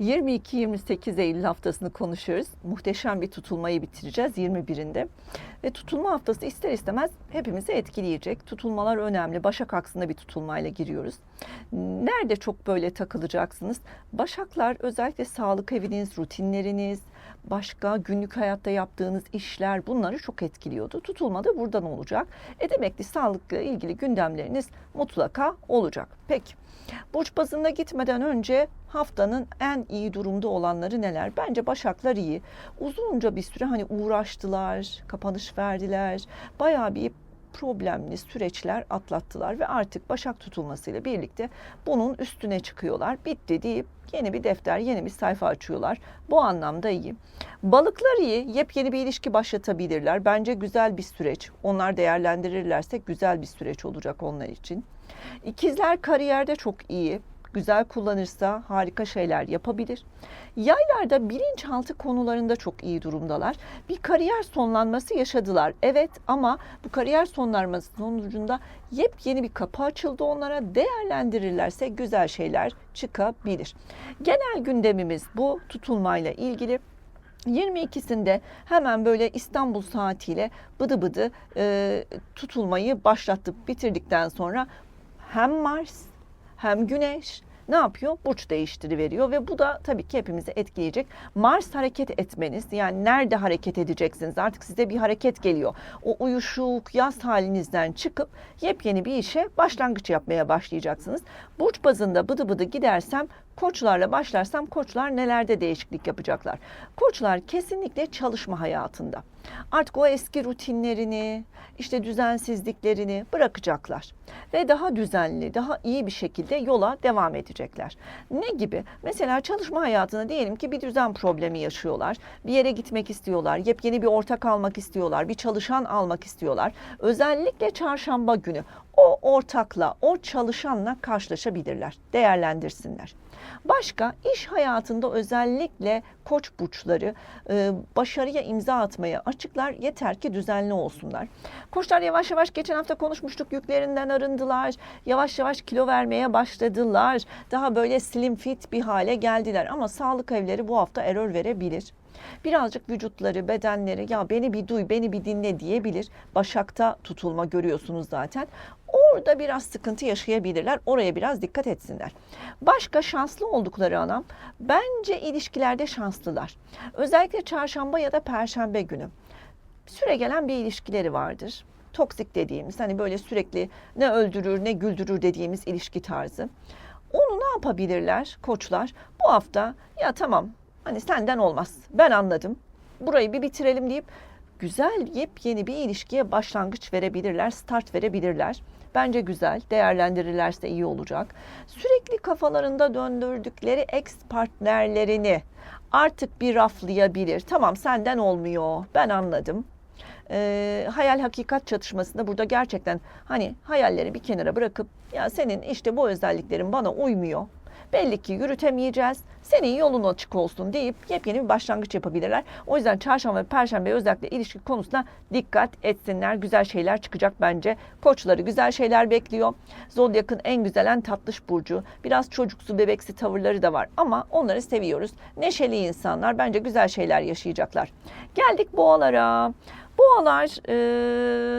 22-28 Eylül haftasını konuşuyoruz. Muhteşem bir tutulmayı bitireceğiz 21'inde. Ve tutulma haftası ister istemez hepimizi etkileyecek. Tutulmalar önemli. Başak aksında bir tutulmayla giriyoruz. Nerede çok böyle takılacaksınız? Başaklar özellikle sağlık eviniz, rutinleriniz, başka günlük hayatta yaptığınız işler bunları çok etkiliyordu. Tutulma da buradan olacak. E demek ki sağlıkla ilgili gündemleriniz mutlaka olacak. Peki. Burç bazında gitmeden önce haftanın en iyi durumda olanları neler? Bence Başaklar iyi. Uzunca bir süre hani uğraştılar, kapanış verdiler. Bayağı bir problemli süreçler atlattılar ve artık Başak tutulmasıyla birlikte bunun üstüne çıkıyorlar. Bitti deyip yeni bir defter, yeni bir sayfa açıyorlar. Bu anlamda iyi. Balıklar iyi. Yepyeni bir ilişki başlatabilirler. Bence güzel bir süreç. Onlar değerlendirirlerse güzel bir süreç olacak onlar için. İkizler kariyerde çok iyi. Güzel kullanırsa harika şeyler yapabilir. Yaylarda bilinçaltı konularında çok iyi durumdalar. Bir kariyer sonlanması yaşadılar. Evet ama bu kariyer sonlanması sonucunda yepyeni bir kapı açıldı onlara. Değerlendirirlerse güzel şeyler çıkabilir. Genel gündemimiz bu tutulmayla ilgili. 22'sinde hemen böyle İstanbul saatiyle bıdı bıdı e, tutulmayı başlattıp bitirdikten sonra hem Mars hem Güneş ne yapıyor? Burç değiştiriveriyor ve bu da tabii ki hepimizi etkileyecek. Mars hareket etmeniz yani nerede hareket edeceksiniz artık size bir hareket geliyor. O uyuşuk yaz halinizden çıkıp yepyeni bir işe başlangıç yapmaya başlayacaksınız. Burç bazında bıdı bıdı gidersem koçlarla başlarsam koçlar nelerde değişiklik yapacaklar? Koçlar kesinlikle çalışma hayatında. Artık o eski rutinlerini, işte düzensizliklerini bırakacaklar ve daha düzenli, daha iyi bir şekilde yola devam edecekler. Ne gibi? Mesela çalışma hayatında diyelim ki bir düzen problemi yaşıyorlar. Bir yere gitmek istiyorlar, yepyeni bir ortak almak istiyorlar, bir çalışan almak istiyorlar. Özellikle çarşamba günü o ortakla, o çalışanla karşılaşabilirler, değerlendirsinler. Başka iş hayatında özellikle koç burçları e, başarıya imza atmaya açıklar yeter ki düzenli olsunlar. Koçlar yavaş yavaş geçen hafta konuşmuştuk yüklerinden arındılar. Yavaş yavaş kilo vermeye başladılar. Daha böyle slim fit bir hale geldiler ama sağlık evleri bu hafta error verebilir. Birazcık vücutları, bedenleri ya beni bir duy, beni bir dinle diyebilir. Başakta tutulma görüyorsunuz zaten. Orada biraz sıkıntı yaşayabilirler. Oraya biraz dikkat etsinler. Başka şanslı oldukları anam bence ilişkilerde şanslılar. Özellikle çarşamba ya da perşembe günü. Süre gelen bir ilişkileri vardır. Toksik dediğimiz hani böyle sürekli ne öldürür ne güldürür dediğimiz ilişki tarzı. Onu ne yapabilirler koçlar? Bu hafta ya tamam hani senden olmaz ben anladım burayı bir bitirelim deyip güzel yepyeni bir ilişkiye başlangıç verebilirler, start verebilirler. Bence güzel. Değerlendirirlerse iyi olacak. Sürekli kafalarında döndürdükleri ex partnerlerini artık bir raflayabilir. Tamam senden olmuyor. Ben anladım. Ee, hayal hakikat çatışmasında burada gerçekten hani hayalleri bir kenara bırakıp ya senin işte bu özelliklerin bana uymuyor belli ki yürütemeyeceğiz. Senin yolun açık olsun deyip yepyeni bir başlangıç yapabilirler. O yüzden çarşamba ve perşembe özellikle ilişki konusuna dikkat etsinler. Güzel şeyler çıkacak bence. Koçları güzel şeyler bekliyor. Zodyak'ın en güzel en tatlış burcu. Biraz çocuksu bebeksi tavırları da var ama onları seviyoruz. Neşeli insanlar bence güzel şeyler yaşayacaklar. Geldik boğalara. Boğalar e,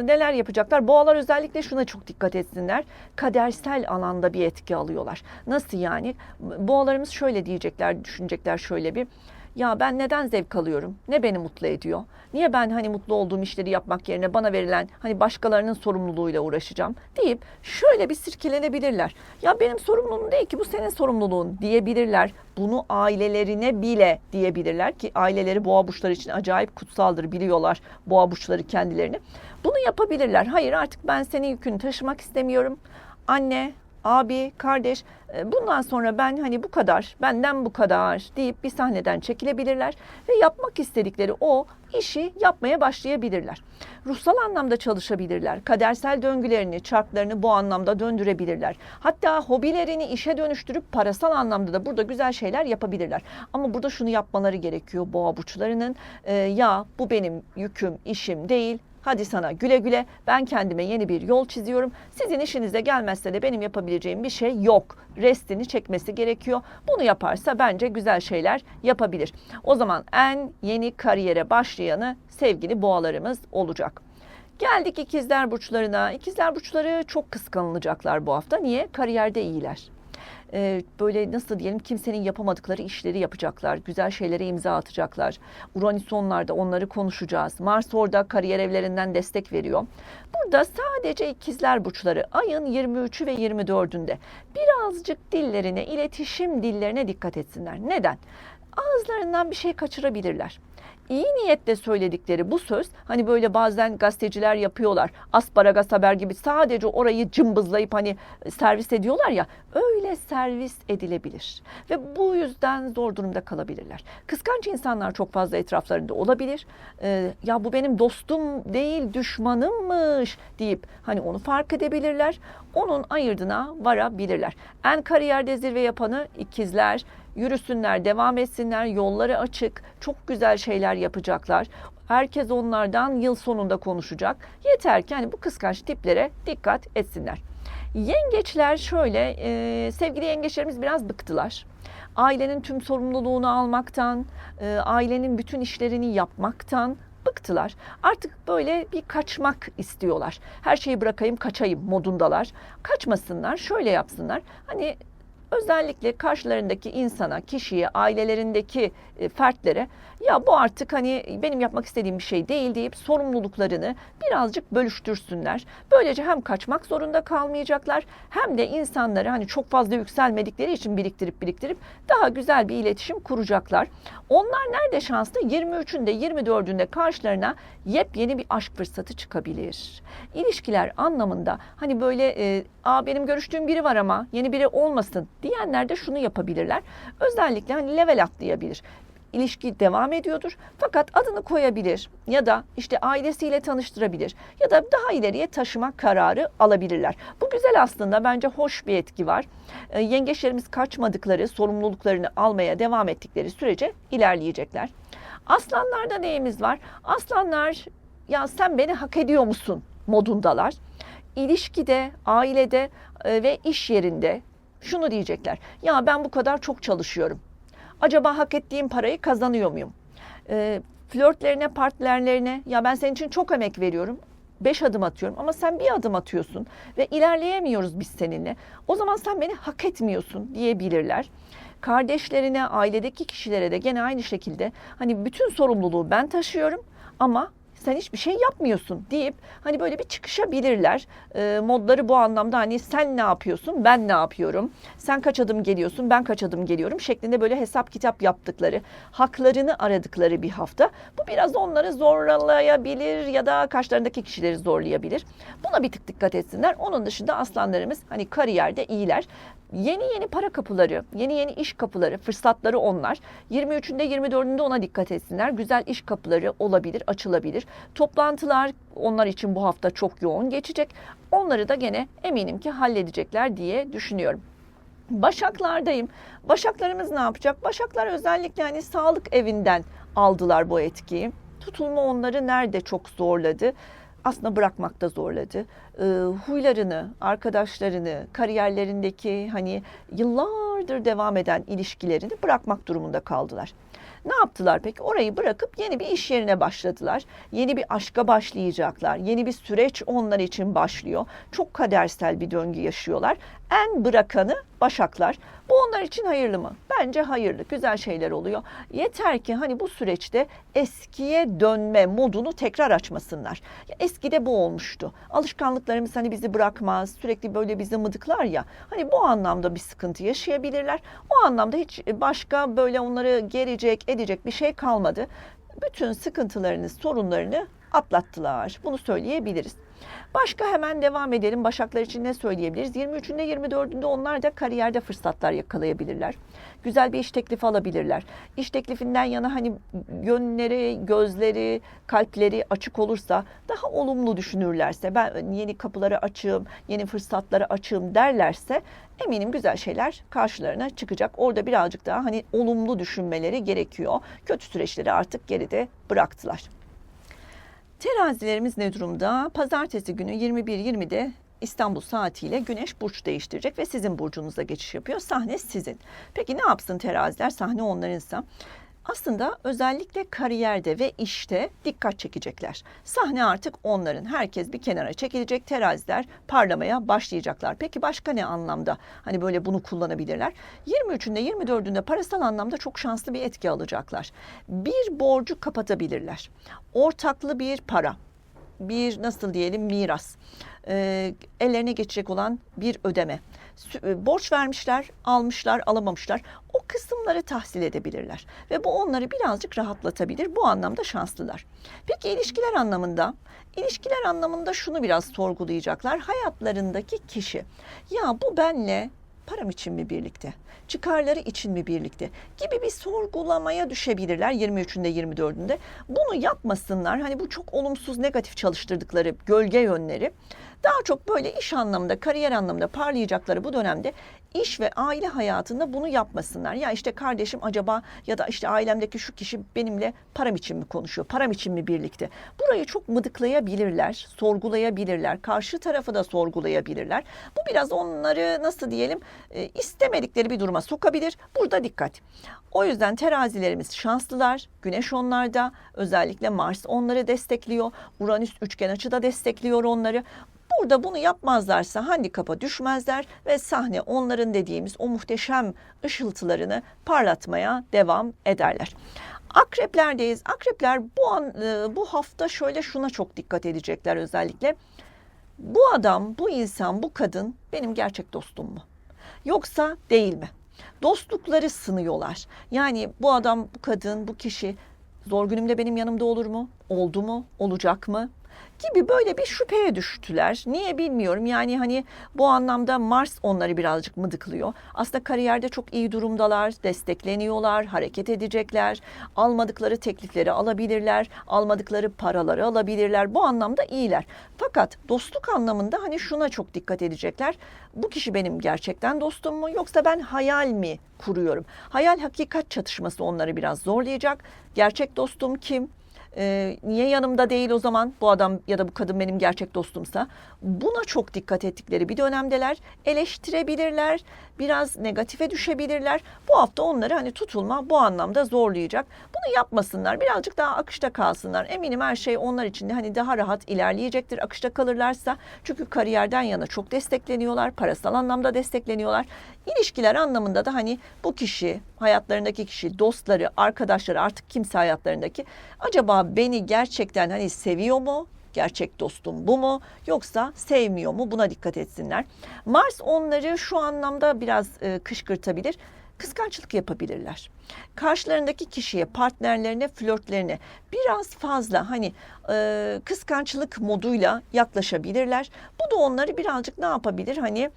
neler yapacaklar? Boğalar özellikle şuna çok dikkat etsinler. Kadersel alanda bir etki alıyorlar. Nasıl yani? Boğalarımız şöyle diyecekler, düşünecekler şöyle bir. Ya ben neden zevk alıyorum? Ne beni mutlu ediyor? Niye ben hani mutlu olduğum işleri yapmak yerine bana verilen hani başkalarının sorumluluğuyla uğraşacağım deyip şöyle bir sirkelenebilirler. Ya benim sorumluluğum değil ki bu senin sorumluluğun diyebilirler. Bunu ailelerine bile diyebilirler ki aileleri boğa burçları için acayip kutsaldır biliyorlar boğa burçları kendilerini. Bunu yapabilirler. Hayır artık ben senin yükünü taşımak istemiyorum. Anne, abi, kardeş e, bundan sonra ben hani bu kadar, benden bu kadar deyip bir sahneden çekilebilirler ve yapmak istedikleri o işi yapmaya başlayabilirler. Ruhsal anlamda çalışabilirler. Kadersel döngülerini, çarklarını bu anlamda döndürebilirler. Hatta hobilerini işe dönüştürüp parasal anlamda da burada güzel şeyler yapabilirler. Ama burada şunu yapmaları gerekiyor boğa burçlarının. E, ya bu benim yüküm, işim değil Hadi sana güle güle. Ben kendime yeni bir yol çiziyorum. Sizin işinize gelmezse de benim yapabileceğim bir şey yok. Restini çekmesi gerekiyor. Bunu yaparsa bence güzel şeyler yapabilir. O zaman en yeni kariyere başlayanı sevgili boğalarımız olacak. Geldik ikizler burçlarına. İkizler burçları çok kıskanılacaklar bu hafta. Niye? Kariyerde iyiler. Ee, böyle nasıl diyelim kimsenin yapamadıkları işleri yapacaklar. Güzel şeylere imza atacaklar. Uranüs onlarda onları konuşacağız. Mars orada kariyer evlerinden destek veriyor. Burada sadece ikizler burçları ayın 23'ü ve 24'ünde birazcık dillerine, iletişim dillerine dikkat etsinler. Neden? Ağızlarından bir şey kaçırabilirler iyi niyetle söyledikleri bu söz hani böyle bazen gazeteciler yapıyorlar asparagas haber gibi sadece orayı cımbızlayıp hani servis ediyorlar ya öyle servis edilebilir ve bu yüzden zor durumda kalabilirler. Kıskanç insanlar çok fazla etraflarında olabilir. Ee, ya bu benim dostum değil düşmanımmış deyip hani onu fark edebilirler. Onun ayırdına varabilirler. En kariyerde zirve yapanı ikizler, yürüsünler, devam etsinler, yolları açık, çok güzel şeyler yapacaklar. Herkes onlardan yıl sonunda konuşacak. Yeter ki hani bu kıskanç tiplere dikkat etsinler. Yengeçler şöyle, e, sevgili yengeçlerimiz biraz bıktılar. Ailenin tüm sorumluluğunu almaktan, e, ailenin bütün işlerini yapmaktan bıktılar. Artık böyle bir kaçmak istiyorlar. Her şeyi bırakayım kaçayım modundalar. Kaçmasınlar, şöyle yapsınlar. Hani özellikle karşılarındaki insana, kişiye, ailelerindeki e, fertlere ya bu artık hani benim yapmak istediğim bir şey değil deyip sorumluluklarını birazcık bölüştürsünler. Böylece hem kaçmak zorunda kalmayacaklar hem de insanları hani çok fazla yükselmedikleri için biriktirip biriktirip daha güzel bir iletişim kuracaklar. Onlar nerede şanslı? 23'ünde 24'ünde karşılarına yepyeni bir aşk fırsatı çıkabilir. İlişkiler anlamında hani böyle e, Aa, benim görüştüğüm biri var ama yeni biri olmasın diyenler de şunu yapabilirler. Özellikle hani level atlayabilir ilişki devam ediyordur. Fakat adını koyabilir ya da işte ailesiyle tanıştırabilir ya da daha ileriye taşıma kararı alabilirler. Bu güzel aslında bence hoş bir etki var. E, yengeçlerimiz kaçmadıkları, sorumluluklarını almaya devam ettikleri sürece ilerleyecekler. Aslanlarda neyimiz var? Aslanlar ya sen beni hak ediyor musun modundalar. İlişkide, ailede e, ve iş yerinde şunu diyecekler. Ya ben bu kadar çok çalışıyorum. Acaba hak ettiğim parayı kazanıyor muyum? E, flörtlerine, partnerlerine ya ben senin için çok emek veriyorum. Beş adım atıyorum ama sen bir adım atıyorsun ve ilerleyemiyoruz biz seninle. O zaman sen beni hak etmiyorsun diyebilirler. Kardeşlerine, ailedeki kişilere de gene aynı şekilde hani bütün sorumluluğu ben taşıyorum ama sen hiçbir şey yapmıyorsun deyip hani böyle bir çıkışabilirler. E, modları bu anlamda hani sen ne yapıyorsun ben ne yapıyorum sen kaç adım geliyorsun ben kaç adım geliyorum şeklinde böyle hesap kitap yaptıkları haklarını aradıkları bir hafta. Bu biraz onları zorlayabilir ya da karşılarındaki kişileri zorlayabilir. Buna bir tık dikkat etsinler. Onun dışında aslanlarımız hani kariyerde iyiler. Yeni yeni para kapıları, yeni yeni iş kapıları, fırsatları onlar. 23'ünde 24'ünde ona dikkat etsinler. Güzel iş kapıları olabilir, açılabilir. Toplantılar onlar için bu hafta çok yoğun geçecek. Onları da gene eminim ki halledecekler diye düşünüyorum. Başaklardayım. Başaklarımız ne yapacak? Başaklar özellikle hani sağlık evinden aldılar bu etkiyi. Tutulma onları nerede çok zorladı? Aslında bırakmakta zorladı. E, huylarını, arkadaşlarını, kariyerlerindeki hani yıllardır devam eden ilişkilerini bırakmak durumunda kaldılar. Ne yaptılar peki? Orayı bırakıp yeni bir iş yerine başladılar. Yeni bir aşka başlayacaklar. Yeni bir süreç onlar için başlıyor. Çok kadersel bir döngü yaşıyorlar. En bırakanı Başaklar. Bu onlar için hayırlı mı? Bence hayırlı. Güzel şeyler oluyor. Yeter ki hani bu süreçte eskiye dönme modunu tekrar açmasınlar. Ya eskide bu olmuştu. Alışkanlıklarımız hani bizi bırakmaz. Sürekli böyle bizi mıdıklar ya. Hani bu anlamda bir sıkıntı yaşayabilirler. O anlamda hiç başka böyle onları gelecek, edecek bir şey kalmadı. Bütün sıkıntılarını, sorunlarını atlattılar. Bunu söyleyebiliriz. Başka hemen devam edelim. Başaklar için ne söyleyebiliriz? 23'ünde 24'ünde onlar da kariyerde fırsatlar yakalayabilirler. Güzel bir iş teklifi alabilirler. İş teklifinden yana hani yönleri, gözleri, kalpleri açık olursa daha olumlu düşünürlerse ben yeni kapıları açığım, yeni fırsatları açığım derlerse eminim güzel şeyler karşılarına çıkacak. Orada birazcık daha hani olumlu düşünmeleri gerekiyor. Kötü süreçleri artık geride bıraktılar. Terazilerimiz ne durumda? Pazartesi günü 21.20'de İstanbul saatiyle Güneş burç değiştirecek ve sizin burcunuza geçiş yapıyor. Sahne sizin. Peki ne yapsın teraziler? Sahne onlarınsa. Aslında özellikle kariyerde ve işte dikkat çekecekler. Sahne artık onların. Herkes bir kenara çekilecek. Teraziler parlamaya başlayacaklar. Peki başka ne anlamda? Hani böyle bunu kullanabilirler. 23'ünde 24'ünde parasal anlamda çok şanslı bir etki alacaklar. Bir borcu kapatabilirler. Ortaklı bir para bir nasıl diyelim miras, e, ellerine geçecek olan bir ödeme. E, Borç vermişler, almışlar, alamamışlar. O kısımları tahsil edebilirler. Ve bu onları birazcık rahatlatabilir. Bu anlamda şanslılar. Peki ilişkiler anlamında? İlişkiler anlamında şunu biraz sorgulayacaklar. Hayatlarındaki kişi. Ya bu benle param için mi birlikte? Çıkarları için mi birlikte? Gibi bir sorgulamaya düşebilirler 23'ünde 24'ünde. Bunu yapmasınlar. Hani bu çok olumsuz negatif çalıştırdıkları gölge yönleri. Daha çok böyle iş anlamında, kariyer anlamında parlayacakları bu dönemde iş ve aile hayatında bunu yapmasınlar. Ya işte kardeşim acaba ya da işte ailemdeki şu kişi benimle param için mi konuşuyor? Param için mi birlikte? Burayı çok mıdıklayabilirler, sorgulayabilirler. Karşı tarafı da sorgulayabilirler. Bu biraz onları nasıl diyelim e, istemedikleri bir duruma sokabilir. Burada dikkat. O yüzden terazilerimiz şanslılar. Güneş onlarda. Özellikle Mars onları destekliyor. Uranüs üçgen açıda destekliyor onları. Burada bunu yapmazlarsa handikapa düşmezler ve sahne onların dediğimiz o muhteşem ışıltılarını parlatmaya devam ederler. Akreplerdeyiz. Akrepler bu an e, bu hafta şöyle şuna çok dikkat edecekler özellikle. Bu adam, bu insan, bu kadın benim gerçek dostum mu? Yoksa değil mi? Dostlukları sınıyorlar. Yani bu adam, bu kadın, bu kişi zor günümde benim yanımda olur mu? Oldu mu? Olacak mı? Gibi böyle bir şüpheye düştüler. Niye bilmiyorum. Yani hani bu anlamda Mars onları birazcık mıdıklıyor. Aslında kariyerde çok iyi durumdalar, destekleniyorlar, hareket edecekler. Almadıkları teklifleri alabilirler, almadıkları paraları alabilirler. Bu anlamda iyiler. Fakat dostluk anlamında hani şuna çok dikkat edecekler. Bu kişi benim gerçekten dostum mu yoksa ben hayal mi kuruyorum? Hayal hakikat çatışması onları biraz zorlayacak. Gerçek dostum kim? Ee, niye yanımda değil o zaman bu adam ya da bu kadın benim gerçek dostumsa? Buna çok dikkat ettikleri bir dönemdeler. Eleştirebilirler biraz negatife düşebilirler. Bu hafta onları hani tutulma bu anlamda zorlayacak. Bunu yapmasınlar birazcık daha akışta kalsınlar. Eminim her şey onlar için de hani daha rahat ilerleyecektir akışta kalırlarsa. Çünkü kariyerden yana çok destekleniyorlar parasal anlamda destekleniyorlar. İlişkiler anlamında da hani bu kişi hayatlarındaki kişi dostları arkadaşları artık kimse hayatlarındaki acaba beni gerçekten hani seviyor mu? Gerçek dostum bu mu? Yoksa sevmiyor mu? Buna dikkat etsinler. Mars onları şu anlamda biraz e, kışkırtabilir. Kıskançlık yapabilirler. Karşılarındaki kişiye, partnerlerine, flörtlerine biraz fazla hani e, kıskançlık moduyla yaklaşabilirler. Bu da onları birazcık ne yapabilir? Hani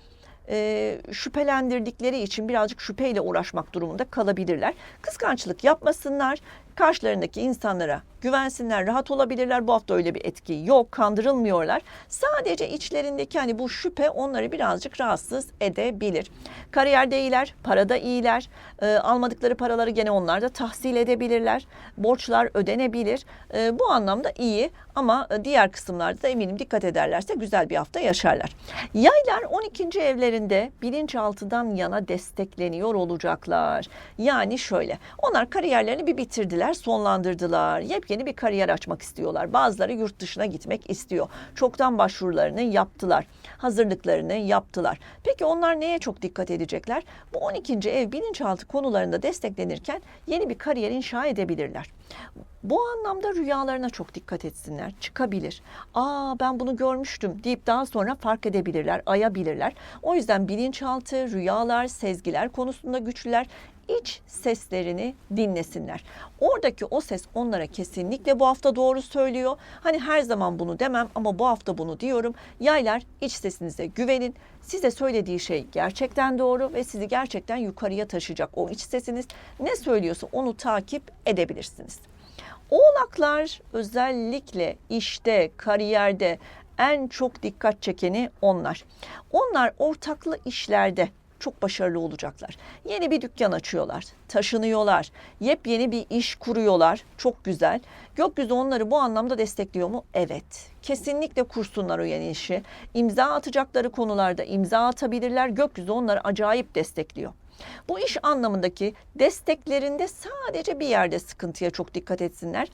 e, şüphelendirdikleri için birazcık şüpheyle uğraşmak durumunda kalabilirler. Kıskançlık yapmasınlar. Karşılarındaki insanlara güvensinler, rahat olabilirler. Bu hafta öyle bir etki yok, kandırılmıyorlar. Sadece içlerindeki hani bu şüphe onları birazcık rahatsız edebilir. Kariyerde iyiler, parada iyiler. E, almadıkları paraları gene onlar da tahsil edebilirler. Borçlar ödenebilir. E, bu anlamda iyi ama diğer kısımlarda da eminim dikkat ederlerse güzel bir hafta yaşarlar. Yaylar 12. evlerinde bilinçaltıdan yana destekleniyor olacaklar. Yani şöyle, onlar kariyerlerini bir bitirdiler, sonlandırdılar. Yepyeni bir kariyer açmak istiyorlar. Bazıları yurt dışına gitmek istiyor. Çoktan başvurularını yaptılar. Hazırlıklarını yaptılar. Peki onlar neye çok dikkat edecekler? Bu 12. ev bilinçaltı konularında desteklenirken yeni bir kariyer inşa edebilirler. Bu anlamda rüyalarına çok dikkat etsinler. Çıkabilir. Aa ben bunu görmüştüm deyip daha sonra fark edebilirler, ayabilirler. O yüzden bilinçaltı, rüyalar, sezgiler konusunda güçlüler iç seslerini dinlesinler. Oradaki o ses onlara kesinlikle bu hafta doğru söylüyor. Hani her zaman bunu demem ama bu hafta bunu diyorum. Yaylar iç sesinize güvenin. Size söylediği şey gerçekten doğru ve sizi gerçekten yukarıya taşıyacak o iç sesiniz. Ne söylüyorsa onu takip edebilirsiniz. Oğlaklar özellikle işte, kariyerde en çok dikkat çekeni onlar. Onlar ortaklı işlerde çok başarılı olacaklar. Yeni bir dükkan açıyorlar, taşınıyorlar, yepyeni bir iş kuruyorlar. Çok güzel. Gökyüzü onları bu anlamda destekliyor mu? Evet. Kesinlikle kursunlar o yeni işi. İmza atacakları konularda imza atabilirler. Gökyüzü onları acayip destekliyor. Bu iş anlamındaki desteklerinde sadece bir yerde sıkıntıya çok dikkat etsinler.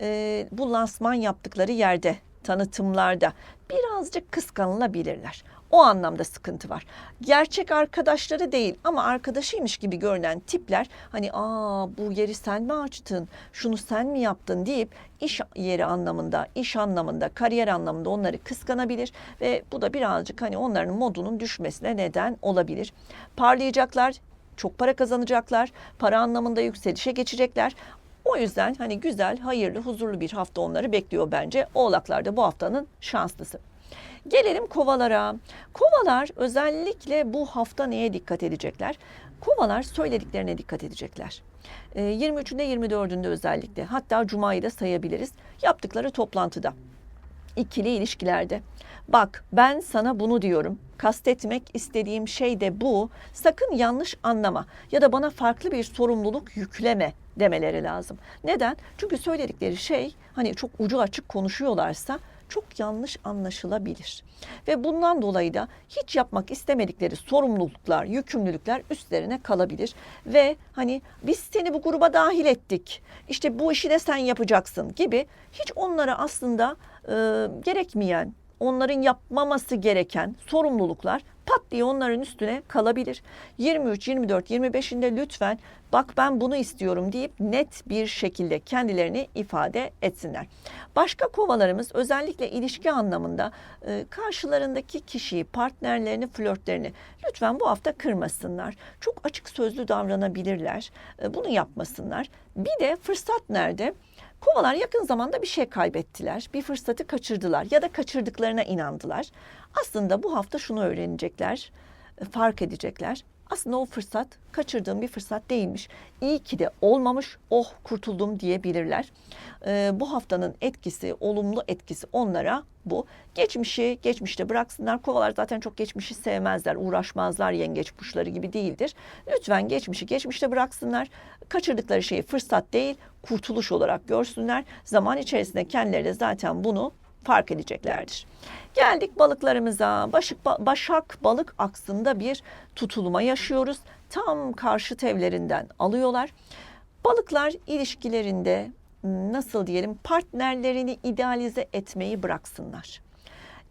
Ee, bu lansman yaptıkları yerde, tanıtımlarda birazcık kıskanılabilirler. O anlamda sıkıntı var. Gerçek arkadaşları değil ama arkadaşıymış gibi görünen tipler hani aa bu yeri sen mi açtın, şunu sen mi yaptın deyip iş yeri anlamında, iş anlamında, kariyer anlamında onları kıskanabilir ve bu da birazcık hani onların modunun düşmesine neden olabilir. Parlayacaklar, çok para kazanacaklar, para anlamında yükselişe geçecekler. O yüzden hani güzel, hayırlı, huzurlu bir hafta onları bekliyor bence. Oğlaklar da bu haftanın şanslısı. Gelelim kovalara. Kovalar özellikle bu hafta neye dikkat edecekler? Kovalar söylediklerine dikkat edecekler. Ee, 23'ünde 24'ünde özellikle hatta Cuma'yı da sayabiliriz. Yaptıkları toplantıda ikili ilişkilerde. Bak ben sana bunu diyorum. Kastetmek istediğim şey de bu. Sakın yanlış anlama ya da bana farklı bir sorumluluk yükleme demeleri lazım. Neden? Çünkü söyledikleri şey hani çok ucu açık konuşuyorlarsa çok yanlış anlaşılabilir. Ve bundan dolayı da hiç yapmak istemedikleri sorumluluklar, yükümlülükler üstlerine kalabilir. Ve hani biz seni bu gruba dahil ettik, işte bu işi de sen yapacaksın gibi hiç onlara aslında e, gerekmeyen, onların yapmaması gereken sorumluluklar pat diye onların üstüne kalabilir. 23, 24, 25'inde lütfen bak ben bunu istiyorum deyip net bir şekilde kendilerini ifade etsinler. Başka kovalarımız özellikle ilişki anlamında e, karşılarındaki kişiyi, partnerlerini, flörtlerini lütfen bu hafta kırmasınlar. Çok açık sözlü davranabilirler. E, bunu yapmasınlar. Bir de fırsat nerede? Kovalar yakın zamanda bir şey kaybettiler. Bir fırsatı kaçırdılar ya da kaçırdıklarına inandılar. Aslında bu hafta şunu öğrenecekler, e, fark edecekler. Aslında o fırsat kaçırdığım bir fırsat değilmiş. İyi ki de olmamış, oh kurtuldum diyebilirler. Ee, bu haftanın etkisi, olumlu etkisi onlara bu. Geçmişi geçmişte bıraksınlar. Kovalar zaten çok geçmişi sevmezler, uğraşmazlar yengeç burçları gibi değildir. Lütfen geçmişi geçmişte bıraksınlar. Kaçırdıkları şeyi fırsat değil, kurtuluş olarak görsünler. Zaman içerisinde kendileri de zaten bunu fark edeceklerdir. Geldik balıklarımıza. Başak, başak balık aksında bir tutulma yaşıyoruz. Tam karşı evlerinden alıyorlar. Balıklar ilişkilerinde nasıl diyelim partnerlerini idealize etmeyi bıraksınlar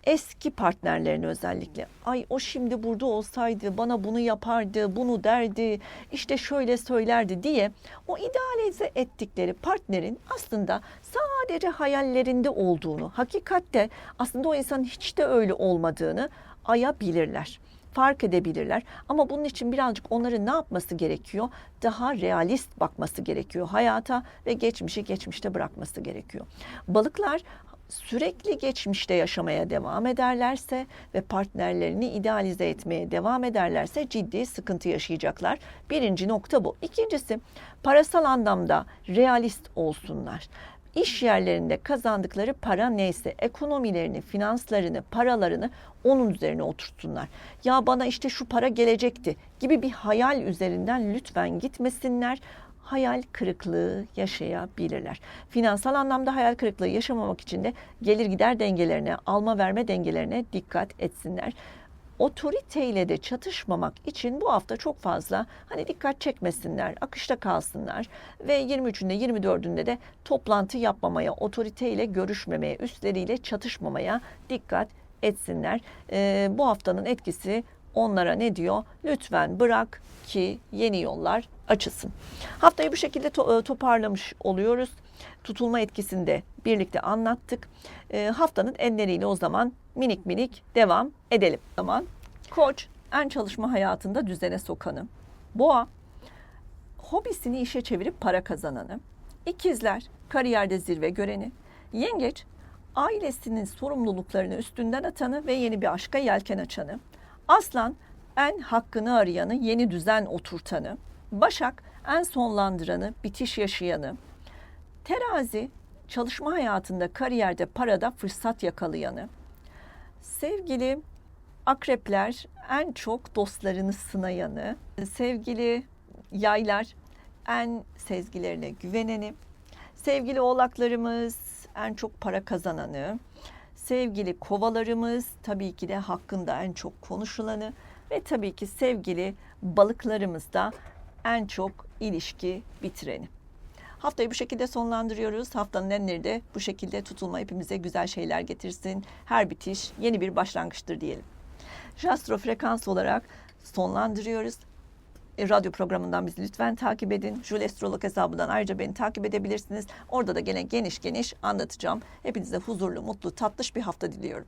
eski partnerlerini özellikle ay o şimdi burada olsaydı bana bunu yapardı, bunu derdi, işte şöyle söylerdi diye o idealize ettikleri partnerin aslında sadece hayallerinde olduğunu, hakikatte aslında o insanın hiç de öyle olmadığını ayabilirler fark edebilirler. Ama bunun için birazcık onların ne yapması gerekiyor? Daha realist bakması gerekiyor hayata ve geçmişi geçmişte bırakması gerekiyor. Balıklar sürekli geçmişte yaşamaya devam ederlerse ve partnerlerini idealize etmeye devam ederlerse ciddi sıkıntı yaşayacaklar. Birinci nokta bu. İkincisi parasal anlamda realist olsunlar. İş yerlerinde kazandıkları para neyse ekonomilerini, finanslarını, paralarını onun üzerine oturtsunlar. Ya bana işte şu para gelecekti gibi bir hayal üzerinden lütfen gitmesinler hayal kırıklığı yaşayabilirler. Finansal anlamda hayal kırıklığı yaşamamak için de gelir gider dengelerine, alma verme dengelerine dikkat etsinler otoriteyle de çatışmamak için bu hafta çok fazla hani dikkat çekmesinler, akışta kalsınlar ve 23'ünde 24'ünde de toplantı yapmamaya, otoriteyle görüşmemeye, üstleriyle çatışmamaya dikkat etsinler. Ee, bu haftanın etkisi onlara ne diyor? Lütfen bırak ki yeni yollar açılsın. Haftayı bu şekilde to- e, toparlamış oluyoruz. Tutulma etkisini de birlikte anlattık. E, haftanın enleriyle o zaman minik minik devam edelim. O zaman koç en çalışma hayatında düzene sokanı. Boğa hobisini işe çevirip para kazananı. İkizler kariyerde zirve göreni. Yengeç ailesinin sorumluluklarını üstünden atanı ve yeni bir aşka yelken açanı. Aslan en hakkını arayanı, yeni düzen oturtanı. Başak en sonlandıranı, bitiş yaşayanı. Terazi çalışma hayatında, kariyerde, parada fırsat yakalayanı. Sevgili Akrepler en çok dostlarını sınayanı, sevgili yaylar en sezgilerine güveneni, sevgili oğlaklarımız en çok para kazananı, sevgili kovalarımız tabii ki de hakkında en çok konuşulanı ve tabii ki sevgili balıklarımız da en çok ilişki bitireni. Haftayı bu şekilde sonlandırıyoruz. Haftanın enleri de bu şekilde tutulma hepimize güzel şeyler getirsin. Her bitiş yeni bir başlangıçtır diyelim. Jastro frekans olarak sonlandırıyoruz. E, radyo programından bizi lütfen takip edin. Jule Astrolog hesabından ayrıca beni takip edebilirsiniz. Orada da gene geniş geniş anlatacağım. Hepinize huzurlu, mutlu, tatlış bir hafta diliyorum.